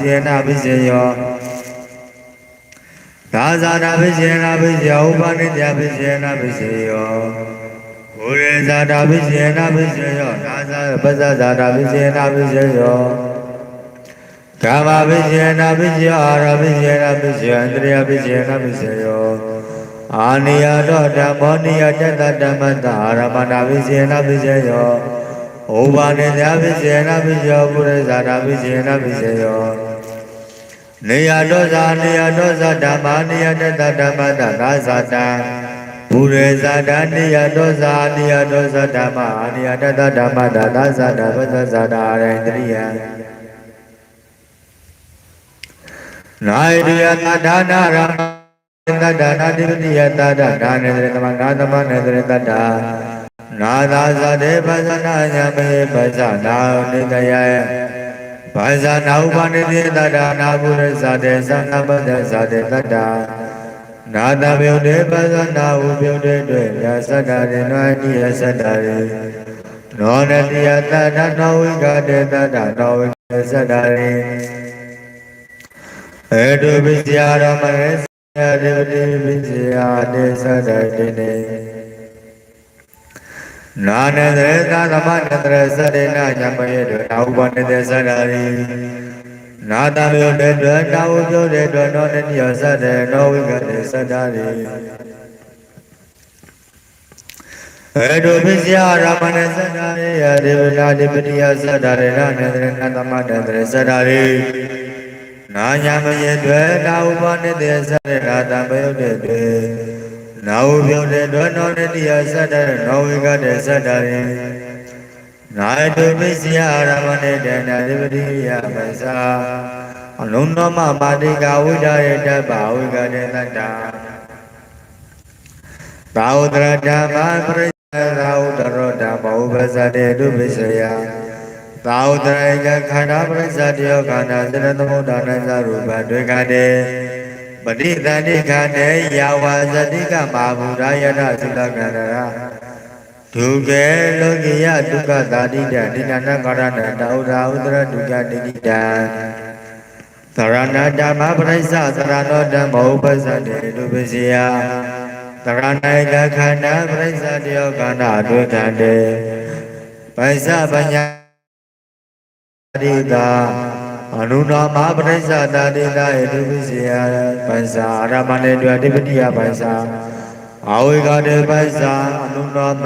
စေနာပိစေယောသာဇာနာပိစေနာပိစေဥပနိတ္တပိစေနာပိစေယောဘုရေဇာတာပိစေနာပိစေယောသာဇာပဇဇာတာပိစေနာပိစေယောကာမပိစေနာပိစေယောအာရပိစေနာပိစေယောဣန္ဒြိယပိစေနာပိစေယောအာနိယတောဓမ္မောနိယတတဓမ္မတအာရမဏပိစေနာပိစေယောဩဘာနေသပိစေနာပိစေယောပုရိသတာပိစေနာပိစေယော နေယတောဇာနေယတောဇာဓမ္မာနေယတတဓမ္မတသာဇာတံပုရိသတာနေယတောဇာနေယတောဇာဓမ္မာနေယတတဓမ္မတသာဇာတပသဇာတာအရိန္ဒရိယနာယတိယသဒ္ဒါနာရမတ္တနာတိပတိယတတ္တဒါနေတရသမနာသမနေတရတတ္တနာသာဇတေပဇနာညာမေပဇနာနိတယ ဘာဇာနာဥပနိတိတတ္တနာဘုရဇာတေသနာပတ္တဇာတေတတ္တနာတပြုတ်တေပဇနာဥပြုတ်တေတွေ့ယသတ္တရေနောနိယသတ္တရေနောနတိယတတ္တနောဝိကတေတတ္တနောဝိကသတ္တရေဧတုပိစယရမရေသတိပတိပိစယတေသတ္တတေ နေနာနသေသာသမနတရသတေနညမယေတောနာဥပနိတေသတ္တရေနာတမေတေတနာဥပြုတေတနောနတိယသတ္တေနောဝိကတေသတ္တရေဧတုပိစယရမဏသတ္တရေယဒေဝနာတိပတိယသတ္တရေနာနသေနသမနတရသတ္တရေနာညာမယေတွေနာဥပနိတေသတ္တေနာတံပယုတ်တေတွေ နာဥပြုတေတောနောနတိယသတ္တရေနောဝိကတေသတ္တရေနာတုပိစယရမဏေတေနာတိပတိယပသအလုံးတော်မမာတိကဝိဒရေတပဝိကတေတတ္တာသာဝတရဓမ္မပရိသာဝတရောဓမ္မဥပဇ္ဇတေတုပိစယသာဝတရေကခန္ဓာပရိစ္ဆတယောခန္ဓာသရသမုဒ္ဒါနသရူပတွေ့ခတေ ပฏิသန္တိခန္တေယာဝဇတိကမာဘုရာယတသုလကန္တရာဒုကေလောကိယဒုက္ခတာတိတဒိဏနာကာရဏတောရာဥဒရဒုက္ခတိတိတံသရဏဓမ္မပရိစ္ဆသရဏောဓမ္မဥပ္ပဇ္ဇတေတုပစီယသရဏေကခန္ဓာပရိစ္ဆတယောခန္ဓာတွေ့ခန္တေပိစ္ဆပညာတိတာ အနုနာမပရိစ္ဆတာတိတာဧတုပိစီယပစ္စာအာရမဏေတွတိပတိယပစ္စာအဝိကတေပစ္စာအနုနာမ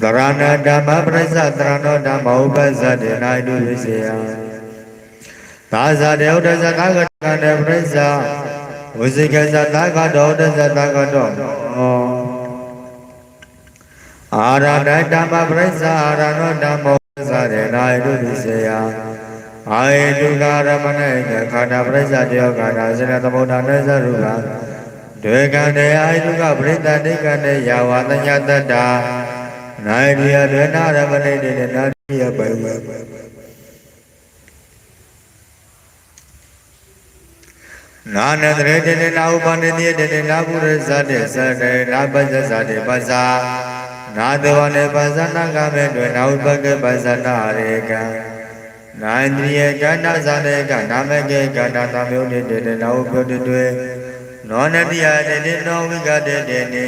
သရဏဓမ္မပရိစ္ဆသရဏောဓမ္မဥပ္ပဇ္ဇတေနာဧတုပိစီယသာဇာတေဥဒ္ဒဇသာဂတံတေပရိစ္ဆဝိဇိကေဇသာဂတောဥဒ္ဒဇသာဂတောအာရဏဓမ္မပရိစ္ဆအာရဏောဓမ္မော သရေနာယတုပိစေယအာယေတုကာရမဏေကခန္ဓာပရိစ္ဆတယောခန္ဓာစေနသမုဒ္ဒနေသရုပဒေကံတေအာယေတုကပရိသတိကံတေယာဝတညတတ္တာနာယတိယဒေနာရမဏေတေနာတိယပေဝနာနတရေတေနာဥပန္တိတေတေနာပုရိသတေသတေနာပဇ္ဇတေပဇာ နာတဝနေပဇနာကမေတွင်နာဥပကေပဇနာရေကံနာန္တရိယကန္နာဇာနေကနာမကေကန္နာသမြုန်တေတေနာဥပတေတွင်နောနတိယတေတေနောဝိကတေတေနေ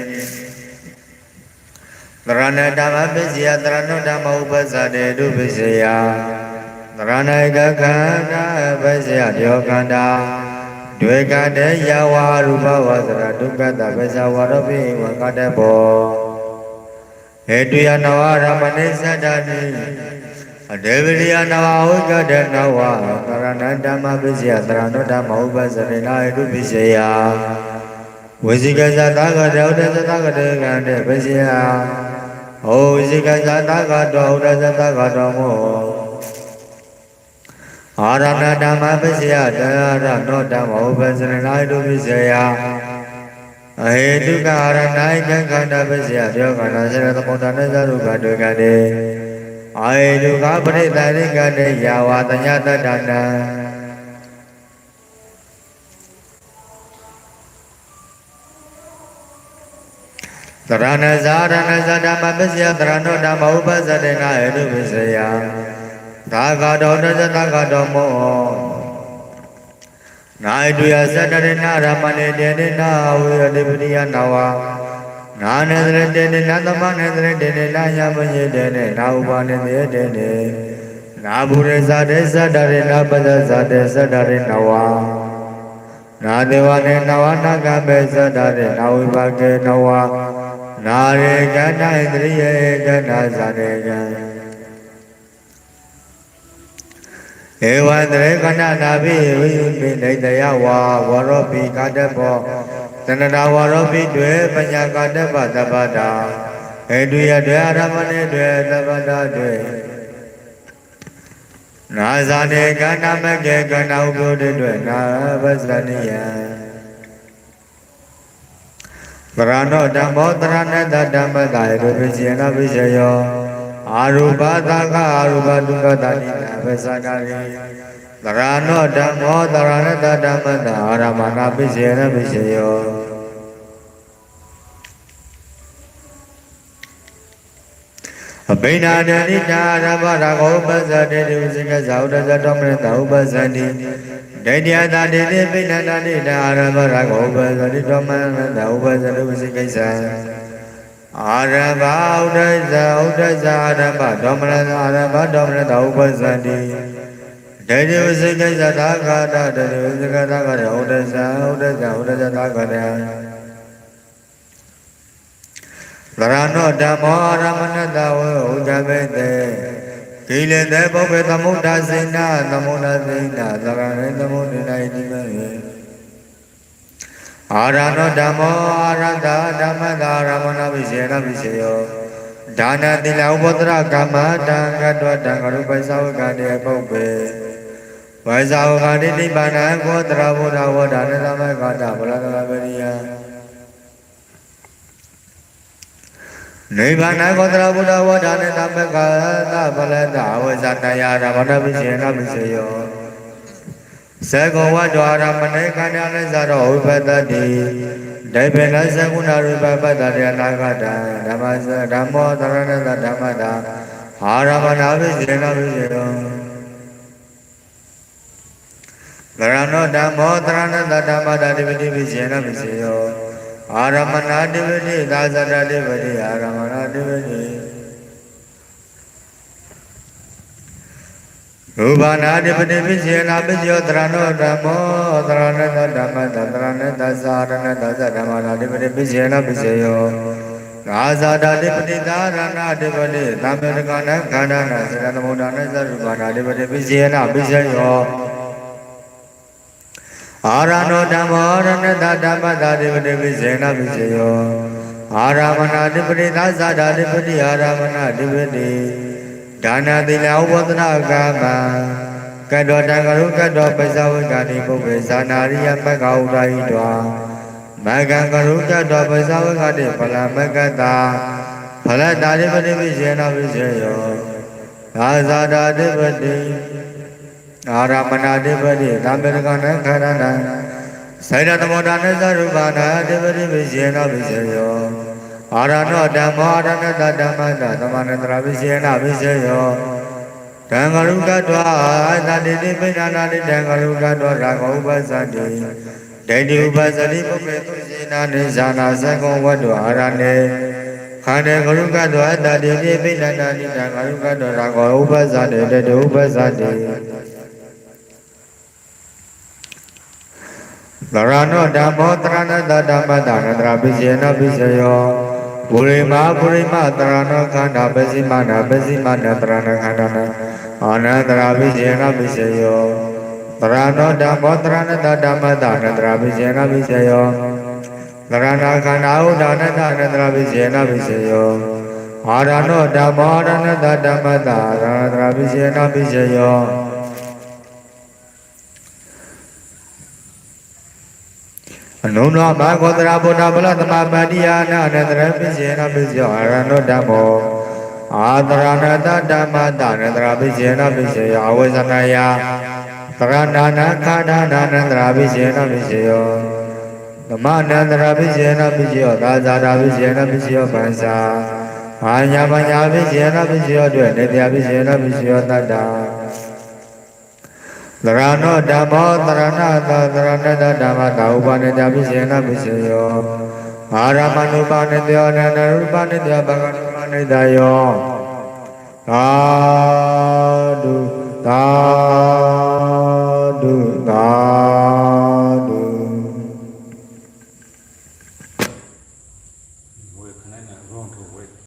သရဏဓမ္မပစ္စယသရဏဓမ္မဥပ္ပဇ္ဇတေတုပစ္စယသရဏေကခန္ဓာပစ္စယယောခန္ဓာတွေ့ကတေယဝရူပဝသရဒုက္ခတပစ္စဝရပိဝကတေဘော હેતુયાનવા રમનેસદાની અદેવલિયાનવા ઉજડનવા કરણધમ વિજયત્રણધમ ઉભસરેના હેતુ વિજયા વજિગજાતાગદેવદેજાતાગદેગાંડે વિજયા ઓ વજિગજાતાગદો ઉડજાતાગદમો આરણધમ વિજયા દયારણધમ ઉભસરેના હેતુ વિજયા ကတေနဝသရဏဓမ္မပစ္စယသရဏဓမ္မဥပ္ပဇ္ဇတေနာဟေတုပစ္စယဝိဇိကဇသာကတေဥဒ္ဒဇသာကတေကံတေပစ္စယဟောဝိဇိကဇသာကတောဥဒ္ဒဇသာကတောမောအာရဏဓမ္မပစ္စယတရနောဓမ္မဥပ္ပဇ္ဇတေနာဟေတုပစ္စယအဟေတုကာရဏိကခန္ဓာပစ္စယပြောခန္ဓာစေရသမုဒ္ဒနေသရုကတွေ့ကတေအာဟေတုကာပရိသရိကတေယာဝတညတတ္တနာသရဏဇာရဏဇဓမ္မပစ္စယသရဏောဓမ္မဥပ္ပဇ္ဇတေနာဟေတုပစ္စယသသာဂတောတဇသဂတောမော နာတုယသတ္တရဏရမဏေတေနနာဝေရတိပတိယနာဝနာနေသရတေနနာသမနေသရတေနနာယမညေတေနနာဥပါနေမေတေနနာဘုရေဇာတေသတ္တရဏပဒဇာတေသတ္တရဏဝနာဒေဝနေနဝနာကမေသတ္တရဏဝိပါကေနဝနာရေကဏဣန္ဒရိယေကဏဇာနေကံ ဧဝံတရေကဏနာဘိဝိပိနေတယဝါဝရောပိကာတဘောတဏနာဝရောပိတွေပညာကာတပသဗ္ဗတာဧတုယတွေအရမဏေတွေသဗ္ဗတာတွေနာဇာနေကဏမကေကဏဥပ္ပဒေတွေနာပစ္စနိယံပရဏောဓမ္မောတရဏတဓမ္မတာယေပိစေနပိစေယော အာရူပသကအာရူပဒုက္ခတာနိနာပစ္စကာရိတရဏောဓမ္မောတရဏတဓမ္မတာအာရမနာပိစေနပိစေယောအဘိနာဒဏိတာရဘရာဂောပဇ္ဇတေတုစိကဇာဥဒဇတောမရတဥပဇ္ဇန္တိဒိဋ္ဌိယတာတေတိပိဏနာနိတာရဘရာဂောပဇ္ဇတိတောမရတဥပဇ္ဇတုစိကိစ္စ အာရဘဥဒဇဥဒဇအာရဘတောမရတအာရဘတောမရတဥပဇ္ဇန္တိဒိဋ္ဌိဝစိကိစ္စသာခာတတေတုစိကသာခာရဥဒဇဥဒဇဥဒဇသာခာရသရဏောဓမ္မောရမဏတဝေဥဒဘေတေကိလေသေပုပ္ပေသမုဒ္ဒစေနာသမုဒ္ဒစေနာသရဏေသမုဒ္ဒနာဣတိမေ အာရဏောဓမ္မောအာရတဓမ္မတာရမဏဝိစေနဝိစေယောဒါနတိလဥပဒရကမ္မတံကတ္တတံကရုပ္ပသဝကတိပုပ္ပေဝိဇာဝကတိနိဗ္ဗာနကောတရဘုဒ္ဓဝဒါနသမကတာဗလကဝရိယနိဗ္ဗာန်ကောတရဘုဒ္ဓဝဒါနသမကတာဗလတာဝဇတယရမဏပိစေနပိစေယော သကောဝတ္တရမဏေခန္ဓာနဲ့ဇာတော်ဥပတတိဒိဗေနသကုဏရူပပတ္တရနာဂတံဓမ္မသဓမ္မောတရဏတဓမ္မတာအာရမဏပိစေနပိစေယောသရဏောဓမ္မောတရဏတဓမ္မတာတိပတိပိစေနပိစေယောအာရမဏတိပတိသာသတတိပတိအာရမဏတိပတိ ရူပနာတိပတိပိစေနာပိစေယောတရဏောဓမ္မောတရဏတဓမ္မတတရဏတသာရဏတသဓမ္မနာတိပတိပိစေနာပိစေယောသာဇာတာတိပတိသာရဏတိပတိသမေတကနခန္ဓာနာစေတသမုဒ္ဒနာသရူပနာတိပတိပိစေနာပိစေယောအာရဏောဓမ္မောရဏတဓမ္မတာတိပတိပိစေနပိစေယောအာရမဏတိပတိသာဇာတာတိပတိအာရမဏတိပတိ ဒါနသီလဥပဒနာကာမကတ္တောတံကရုကတ္တောပဇဝိကာနိပုပ္ပေဇာနာရိယမက္ခဥဒ္ဒဟိတောမကံကရုကတ္တောပဇဝိကာတိဖလမကတ္တာဖလတာတိပတိပိစေနပိစေယောသာဇာတာတိပတိအာရမဏတိပတိသံပေကနခန္ဓာနံစေတသမုဒ္ဒနာသရူပနာတိပတိပိစေနပိစေယော အာရဏောဓမ္မောရဏတဓမ္မတသမဏတရာပိစေနပိစေယောတံဃရုကတ္တဝအာသတိတိပိဏနာတိတံဃရုကတ္တဝရာဂဥပသတိဒိဋ္ဌိဥပသတိပုပ္ပေသူစေနာနိဇာနာသကောဝတ္တအာရဏေခန္ဓေဂရုကတ္တဝအတ္တတိပိပိဏနာတိတံဃရုကတ္တရာဂဥပသတိတတေဥပသတိသရဏောဓမ္မောတရဏတဓမ္မတာနတရာပိစေနပိစေယော ပုရိမာပုရိမတရဏခန္ဓာပစိမနာပစိမနာတရဏခန္ဓာနာအာနန္တရာပိစေနပိစေယောတရဏောဓမ္မောတရဏတဓမ္မတာနတရာပိစေနပိစေယောတရဏခန္ဓာဥဒါနတနတရာပိစေနပိစေယောအာရဏောဓမ္မောရဏတဓမ္မတာရဏတရာပိစေနပိစေယော အနုနောဘာဂောတရာဗုဒ္ဓဗလသမပါတိယာနာအနန္တရပိစေနပိစောအရဏောဓမ္မောအာတရဏတဓမ္မတအနန္တရာပိစေနပိစေယောအဝိဇ္ဇနာယတရဏနာခန္ဓာနာအနန္တရာပိစေနပိစေယောသမအနန္တရာပိစေနပိစေယောသာဇာတာပိစေနပိစေယောပန္စာအာညာပညာပိစေနပိစေယောတွေ့နေတရားပိစေနပိစေယောတတ္တာ သရဏောဓမ္မောသရဏသာသရဏတဓမ္မတာဥပါနေတပိစေနပိစေယောအာရမဏုပါနေတယောနန္ဒရူပနေတယောဘဂဝါနေတယောသာဓုသာဓုသာ